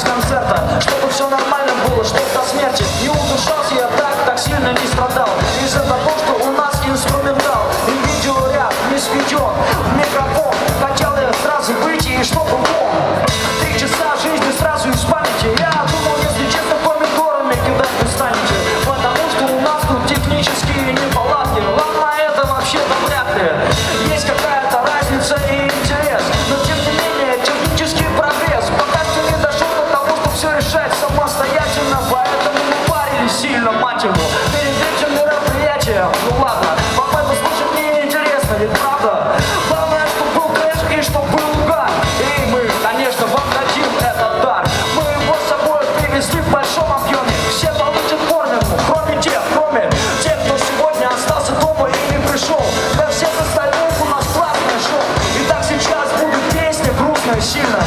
без концерта Чтобы все нормально было, чтоб до смерти Не удушался я так, так сильно не страдал. Из-за того, что у нас инструментал И видеоряд не сведен все решать самостоятельно Поэтому мы парились сильно, мать его. Перед этим мероприятием Ну ладно, вам это слушать не интересно, ведь правда? Главное, чтобы был кэш и чтобы был угар И мы, конечно, вам дадим этот дар. Мы его с собой привезли в большом объеме. Все получат формулу, кроме тех, кроме тех, кто сегодня остался дома и не пришел. Для всех остальных у нас классное шоу. Итак, сейчас будет песня грустная сильно